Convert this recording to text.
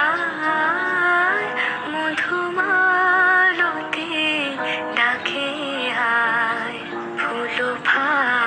তাহার মধুমালতে ডাকে হায় ফুল ফা